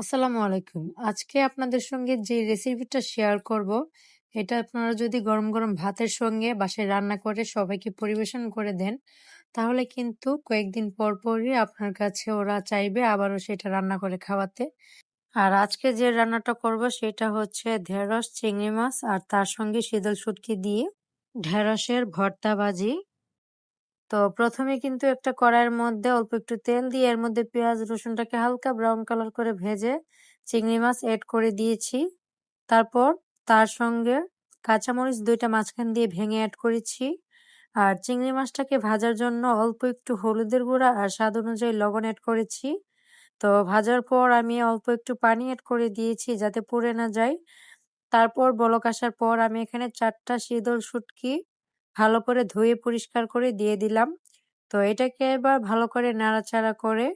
আসসালামু আলাইকুম। আজকে আপনাদের সঙ্গে যে রেসিপিটা শেয়ার করব, এটা আপনারা যদি গরম, গরম ভাতের সঙ্গে বাসায় রান্না করে সবাইকে পরিবেশন করে দেন, তাহলে কিন্তু কয়েকদিন পর পরই আপনার কাছে ওরা চাইবে আবারও সেটা রান্না করে খাওয়াতে। আর আজকে যে রান্নাটা করব সেটা হচ্ছে ঢেঁড়স, চিংড়ি মাছ আর তার সঙ্গে শীতল শুটকি দিয়ে ঢেঁড়সের ভর্তা ভাজি। তো প্রথমে কিন্তু একটা কড়াইয়ের মধ্যে অল্প একটু তেল দিয়ে এর মধ্যে পেঁয়াজ, রসুনটাকে হালকা ব্রাউন কালার করে ভেজে চিংড়ি মাছ এড করে দিয়েছি। তারপর তার সঙ্গে কাঁচামরিচ দুইটা মাঝখান দিয়ে ভেঙে অ্যাড করেছি। আর চিংড়ি মাছটাকে ভাজার জন্য অল্প একটু হলুদের গুঁড়া আর স্বাদ অনুযায়ী লবণ অ্যাড করেছি। তো ভাজার পর আমি অল্প একটু পানি অ্যাড করে দিয়েছি যাতে পুড়ে না যায়। তারপর বলক আসার পর আমি এখানে চারটা শীতল শুটকি ভালো করে ধুয়ে পরিষ্কার করে দিয়ে দিলাম। তো এটাকে এবার ভালো করে নাড়াচাড়া করে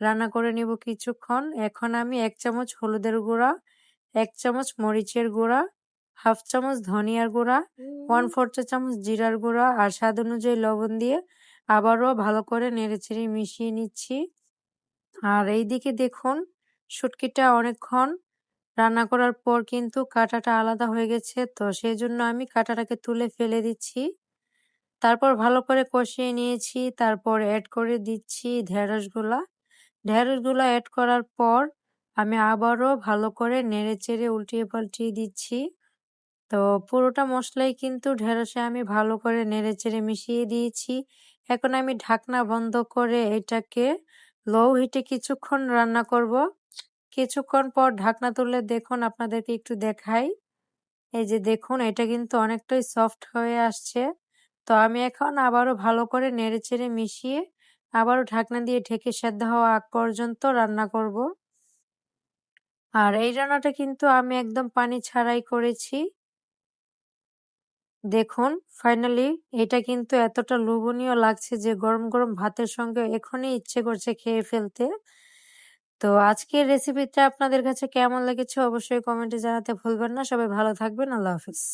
রান্না করে নিব কিছুক্ষণ। এখন আমি এক চামচ হলুদের গুঁড়া এক চামচ মরিচের গুঁড়া হাফ চামচ ধনিয়ার গুঁড়া ওয়ান ফোর চামচ জিরার গুঁড়া আর স্বাদ অনুযায়ী লবণ দিয়ে আবারও ভালো করে নেড়েচেড়ে মিশিয়ে নিচ্ছি। আর এই দিকে দেখুন শুটকিটা অনেকক্ষণ রান্না করার পর কিন্তু কাঁটাটা আলাদা হয়ে গেছে। তো সেই জন্য আমি কাঁটাটাকে তুলে ফেলে দিচ্ছি। তারপর ভালো করে কষিয়ে নিয়েছি, তারপর অ্যাড করে দিচ্ছি ঢেঁড়সগুলা। ঢেঁড়সগুলো অ্যাড করার পর আমি আবারও ভালো করে নেড়ে চেড়ে উল্টিয়ে পাল্টিয়ে দিচ্ছি। তো পুরোটা মশলাই কিন্তু ঢেঁড়সে আমি ভালো করে নেড়ে চেড়ে মিশিয়ে দিয়েছি। এখন আমি ঢাকনা বন্ধ করে এটাকে লো হিটে কিছুক্ষণ রান্না করব। কিছুক্ষণ পর ঢাকনা তুললে দেখুন, আপনাদেরকে একটু দেখাই। এই যে দেখুন, এটা কিন্তু অনেকটাই সফট হয়ে আসছে। তো আমি এখন আবারও ভালো করে নেড়ে চেড়ে মিশিয়ে আবারও ঢাকনা দিয়ে ঢেকে সেদ্ধ হওয়া আগ পর্যন্ত রান্না করব। আর এই রান্নাটা কিন্তু আমি একদম পানি ছাড়াই করেছি। দেখুন ফাইনালি এটা কিন্তু এতটা লোভনীয় লাগছে যে গরম গরম ভাতের সঙ্গে এখনই ইচ্ছে করছে খেয়ে ফেলতে। তো আজকের রেসিপিটা আপনাদের কাছে কেমন লেগেছে অবশ্যই কমেন্টে জানাতে ভুলবেন না। সবাই ভালো থাকবেন। আল্লাহ হাফিজ।